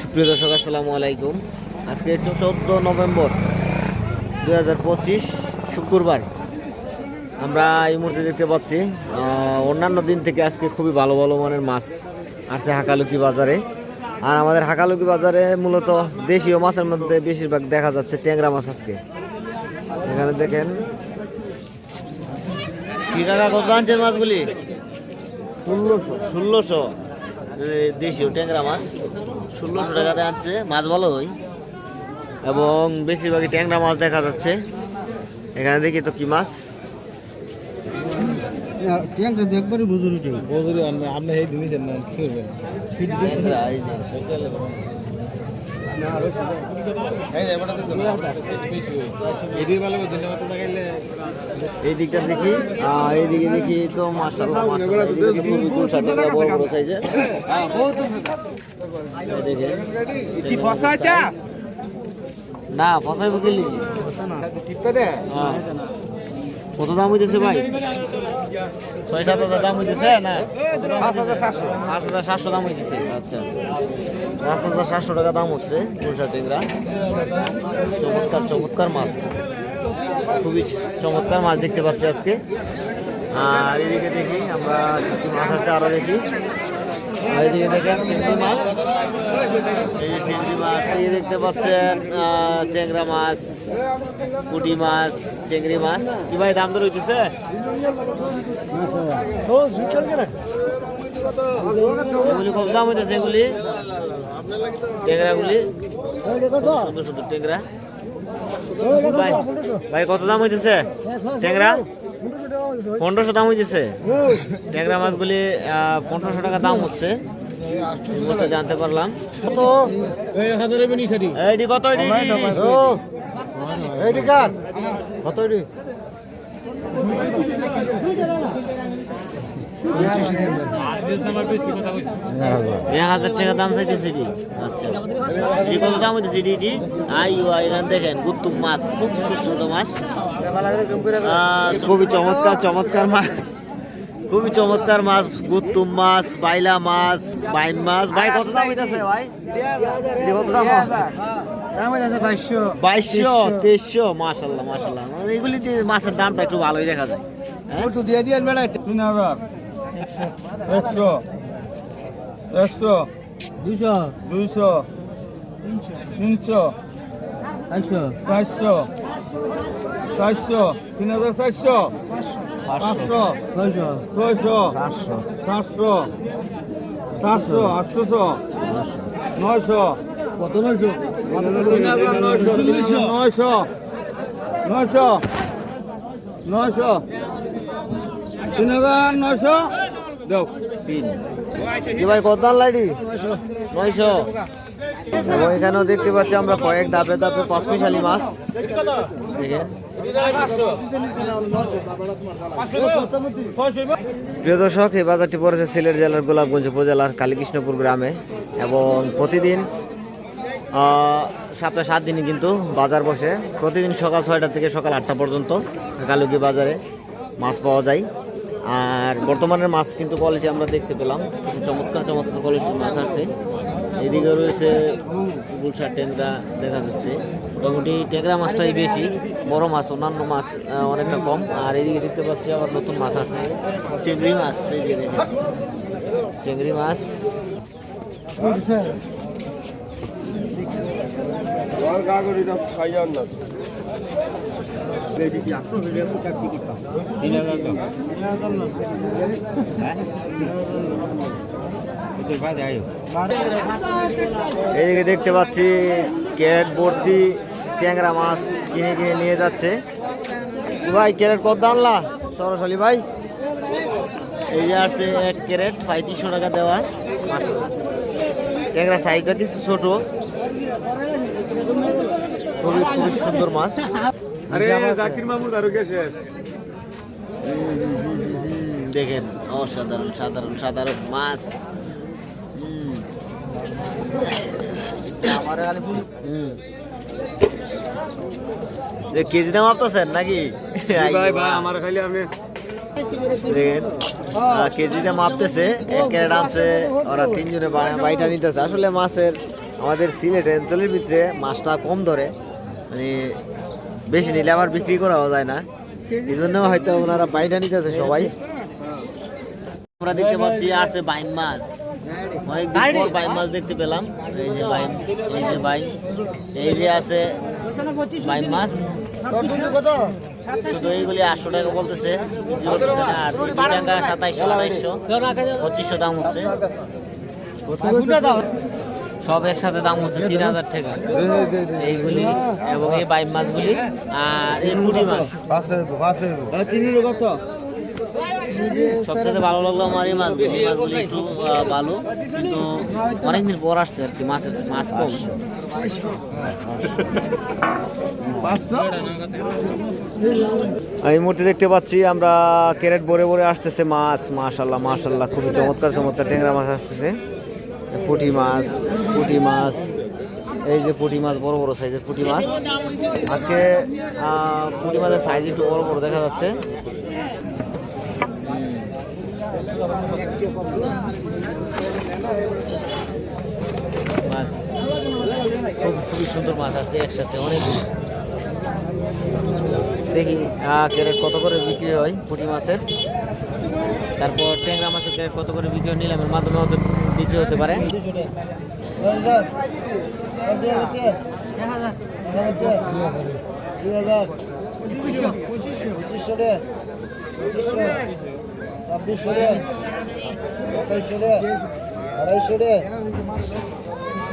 সুপ্রিয় দর্শক আসসালামু আলাইকুম। আজকে চৌদ্দ নভেম্বর দুই হাজার পঁচিশ শুক্রবার। আমরা এই মুহূর্তে দেখতে পাচ্ছি অন্যান্য দিন থেকে আজকে খুবই ভালো ভালো মানের মাছ আসছে হাকালুকি বাজারে। আর আমাদের হাকালুকি বাজারে মূলত দেশীয় মাছের মধ্যে বেশিরভাগ দেখা যাচ্ছে ট্যাংরা মাছ আজকে। এখানে দেখেন কি টাকা কত আনছেন মাছগুলি? ষোলোশো। ষোলোশো। দেশীয় ট্যাংরা মাছ। ষোলোশো টাকাতে আনছে মাছ ভালো ভালোই এবং বেশিরভাগই ট্যাংরা মাছ দেখা যাচ্ছে। এখানে দেখি তো কি মাছ। ট্যাংরা আপনি এই দিনই না এই দিকটা দেখি। এইদিকে দেখি তো বড় বড় না ফসাইব কি লিখি হ্যাঁ। কত দাম হইতেছে ভাই? ছয় সাত হাজার দাম হইতেছে না? পাঁচ হাজার সাতশো দাম হইতেছে। আচ্ছা। পাঁচ হাজার সাতশো টাকা দাম হচ্ছে গুলশা টেংরা চমৎকার চমৎকার মাছ। খুবই চমৎকার মাছ দেখতে পাচ্ছি আজকে। আর এদিকে দেখি আমরা কিছু মাছ আছে আরও দেখি। আর এদিকে দেখেন চিংড়ি মাছ। এই যে চিংড়ি মাছ এই দেখতে পাচ্ছেন ট্যাংরা মাছ পুঁটি মাছ চিংড়ি মাছ। কি ভাই দাম হইতেছে? এগুলি কত দাম হইতেছে এগুলি? ট্যাংরাগুলি। সুন্দর সুন্দর ট্যাংরা। ভাই ভাই কত দাম হইতেছে? ট্যাংরা? পনেরোশো দাম হইতেছে। ট্যাংরা মাছগুলি আহ, পনেরোশো টাকা দাম হচ্ছে। জানতে পারলাম। কত? এইটি কত এক হাজার টাকা দাম চাইতেছে এটি আচ্ছা। এটি কত দাম হইতেছে এটি এটি আই এখানে দেখেন গুত্তুম মাছ খুব সুস্বাদু মাছ। খুবই চমৎকার চমৎকার মাছ। খুবই চমৎকার মাছ গুত্তুম মাছ বাইলা মাছ বাইন মাছ। ভাই কত দাম হইতেছে ভাই? কত দাম? বাইশশো। তেইশশো মাসাল্লাহ মাসাল্লাহ এগুলি মাছের দামটা একটু ভালোই দেখা যায়। হ্যাঁ? দিয়ে দিয়ে বেড়াই তিন হাজার। একশো। একশো। দুশো দুইশো। তিনশো। চারশো। চারশো। চারশো। তিন হাজার চারশো। পাঁচশো। ছয়শো। ছয়শো। সাতশো। সাতশো। আটশোশো। নয়শো। কত নয়শো? তিন হাজার নয়শো। নয়শো। নয়শো। নয়শো। তিন হাজার নয়শো। এবং এখানেও দেখতে পাচ্ছি আমরা কয়েক ধাপে ধাপে পাঁচমিশালি মাছ। দেখেন। প্রিয় দর্শক, এই বাজারটি পড়েছে সিলেট জেলার গোলাপগঞ্জ উপজেলার কালীকৃষ্ণপুর গ্রামে এবং প্রতিদিন সপ্তাহে সাত দিনই কিন্তু বাজার বসে। প্রতিদিন সকাল ছয়টা থেকে সকাল আটটা পর্যন্ত কালুকি বাজারে মাছ পাওয়া যায়। আর বর্তমানের মাছ কিন্তু কোয়ালিটি আমরা দেখতে পেলাম। চমৎকার চমৎকার কোয়ালিটির মাছ আছে। এদিকে রয়েছে গুলশা ট্যাংরা দেখা যাচ্ছে। মোটামুটি ট্যাংরা মাছটাই বেশি বড় মাছ অন্যান্য মাছ অনেকটা কম। আর এদিকে দেখতে পাচ্ছি আবার নতুন মাছ আছে। চিংড়ি মাছ এই যে চিংড়ি মাছ। এইদিকে দেখতে পাচ্ছি, ক্যারেট ভর্তি ট্যাংরা মাছ কিনে কিনে নিয়ে যাচ্ছে। ভাই, ক্যারেট কত আনলা সরাসরি ভাই। এই যে আছে এক ক্যারেট পঁয়ত্রিশশো টাকা দেওয়া। ট্যাংরা সাইজটা কিছু ছোট। খুবই খুবই সুন্দর মাছ। আরে জাকির মামুদ আরও কে শেষ? দেখেন অসাধারণ সাধারণ সাধারণ মাছ। কেজি দাম নাকি? ভাই ভাই আমার খালি আপনি দেখেন আহ, কেজিতে মাপতেছে এক ক্যারেট আনছে ওরা তিনজনে বাইটা নিতেছে। আসলে মাছের আমাদের সিলেট অঞ্চলের ভিতরে মাছটা কম ধরে। মানে বেশি নিলে আবার বিক্রি করাও যায় না। এই জন্য হয়তো ওনারা বাইটা নিতেছে সবাই। আমরা দেখতে পাচ্ছি আছে বাইম মাছ। মাছ দেখতে পেলাম। এই যে এই যে আছে মাছ। আটশো টাকা বলতেছে। সাতাইশশো পঁচিশশো দাম হচ্ছে। সব একসাথে দাম হচ্ছে তিন হাজার টাকা। এইগুলি এবং এই বাইম মাছগুলি, আর এই মুড়ি মাছ। সবচেয়ে ভালো লাগল আমার এই মাছগুলি। মাছগুলি একটু ভালো, কিন্তু অনেকদিন পর আসছে আর কি মাছের মাছ কম। এই মুহূর্তে দেখতে পাচ্ছি আমরা ক্যারেট ভরে ভরে আসতেছে মাছ। মাশাল্লাহ মাশাল্লাহ খুবই চমৎকার চমৎকার ট্যাংরা মাছ আসতেছে। পুঁটি মাছ পুঁটি মাছ, এই যে পুঁটি মাছ, বড় বড় সাইজের পুঁটি মাছ। আজকে পুঁটি মাছের সাইজ একটু বড় বড় দেখা যাচ্ছে। খুব, খুবই সুন্দর মাছ আছে একসাথে, অনেক দেখি কত করে বিক্রি হয় পুঁটি মাছের? তারপর ট্যাংরা মাছের কত করে বিক্রি নিলামের মাধ্যমে বিক্রি হতে পারে।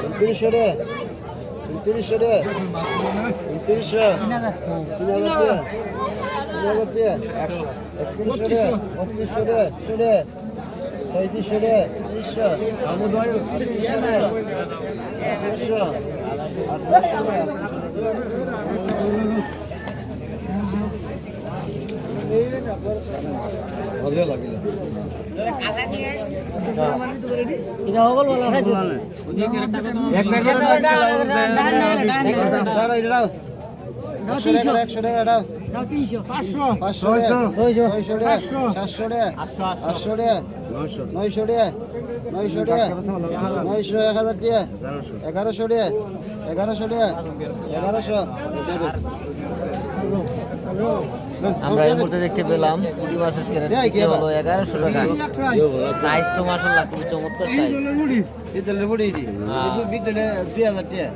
উনত্রিশশো রে উনত্রিশশো রে। উনত্রিশশো। তিন হাজার তিন একত্রিশশো রে। বত্রিশশো রে। একশো রে। ছয়ত্রিশশো রে। তিরিশশো। আটত্রিশশো এটা হাজার টাকা এগারোশো। এগারোশো এগারোশো আমরা এই মুহূর্তে দেখতে পেলাম পুঁটি মাছের এই, হলো এগারোশো টাকা। সাইজ তো মাসাল্লাহ খুবই চমৎকার সাইজ দুই হাজার টাকা।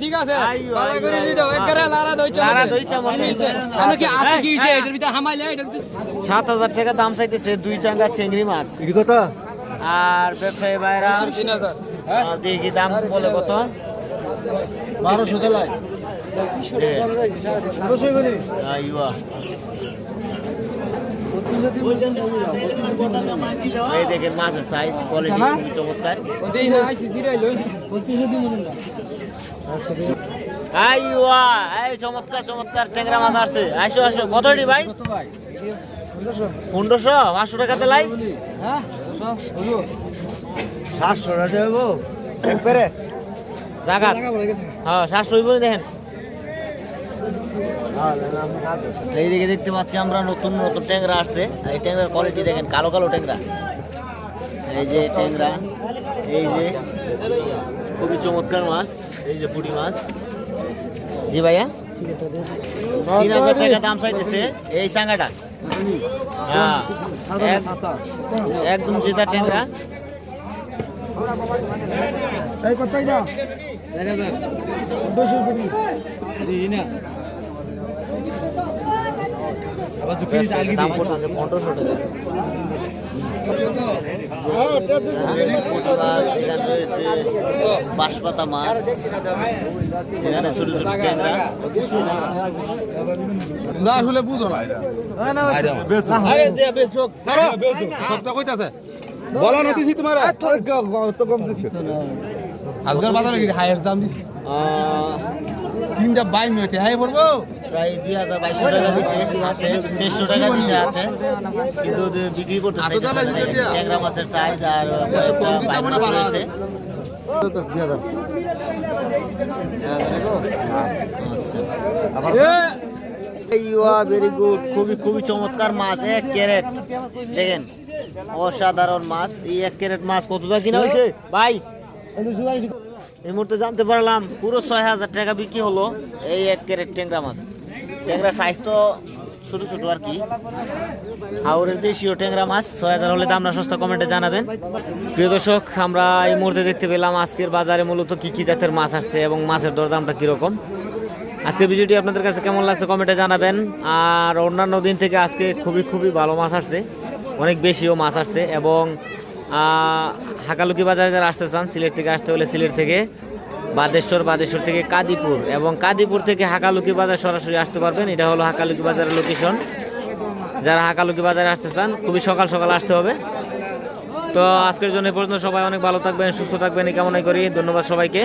ঠিক আছে। ভালো করে আইয়ো। দিও। একবারে লারা দইছো লারা দই চামচ আমি কি আতে কি এটার ভিতরে হামাইলে এটার ভিতরে সাত হাজার টাকা দাম চাইতেছে দুই চাঙ্গা চিংড়ি মাছ। কত? আর ব্যবসায়ী ভাইরা দেখি দাম বলে কত? বারোশো তেলায়। আইয়া। এই দেখেন মাছের সাইজ কোয়ালিটি খুবই চমৎকার। এই চমৎকার চমৎকার ট্যাংরা মাছ আছে আসো আসো কতটি ভাই? পনেরোশো। পাঁচশো টাকাতে লাই। সাতশো টাকা একবারে। হ্যাঁ সাতশো দেখেন। এইদিকে দেখতে পাচ্ছি আমরা নতুন নতুন ট্যাংরা আসছে। এই ট্যাংরার কোয়ালিটি দেখেন কালো কালো ট্যাংরা। এই যে ট্যাংরা এই যে খুবই চমৎকার মাছ এই যে পুঁটি মাছ। জি ভাইয়া? তিন হাজার টাকা দাম চাইতেছে এই চাঙ্গাটা। হ্যাঁ এক- একদম জেতা ট্যাংরা। এই দিই না। দাম পনেরোশো টাকা বাঁশপাতা মাছ এখানে ছোট ছোট না আসলে বুঝো না সবটা কইতাছে। বলা না দিছি তোমার। কম আজকাল বাজারে কি হাইয়েস্ট দাম দিছি? আহ, তিনটা বাই মিনিটে হাই পড়ব? প্রায় দুই হাজার বাইশশো টাকা দিচ্ছে হাতে দেড়শো টাকা দিচ্ছে হাতে। কিন্তু বিক্রি করতে এত দাম আছে চাইতেছে না। এটা? ট্যাংরা মাছের সাইজ আর একশো কম দিতে বাইম মাছ ভালো রয়েছে। ভেরি গুড খুবই খুবই চমৎকার মাছ এক ক্যারেট। দেখেন অসাধারণ মাছ। এই এক ক্যারেট মাছ কত টাকা কিনা হয়েছে? ভাই এই মুহূর্তে জানতে পারলাম পুরো ছয় হাজার টাকা বিক্রি হলো এই এক ক্যারেট ট্যাংরা মাছ। ট্যাংরা সাইজ তো ছোট ছোট আর কি। হাওড়ের দেশীয় ট্যাংরা মাছ হাজার হলে দাম সস্তা কমেন্টে জানাবেন। প্রিয় দর্শক, আমরা এই মুহূর্তে দেখতে পেলাম আজকের বাজারে মূলত কি কি জাতের মাছ আসছে এবং মাছের দরদামটা কীরকম। আজকের ভিডিওটি আপনাদের কাছে কেমন লাগছে কমেন্টে জানাবেন। আর অন্যান্য দিন থেকে আজকে খুবই খুবই ভালো মাছ আসছে, অনেক বেশিও মাছ আসছে এবং হাকালুকি বাজারে যারা আসতে চান, সিলেট থেকে আসতে হলে সিলেট থেকে বাদেশ্বর বাদেশ্বর থেকে কাদিপুর এবং কাদিপুর থেকে হাকালুকি বাজার সরাসরি আসতে পারবেন। এটা হলো হাকালুকি বাজারের লোকেশন যারা হাকালুকি বাজারে আসতে চান, খুবই সকাল সকাল আসতে হবে। তো আজকের জন্য পর্যন্ত। সবাই অনেক ভালো থাকবেন, সুস্থ থাকবেন। এই কামনাই করি। ধন্যবাদ সবাইকে।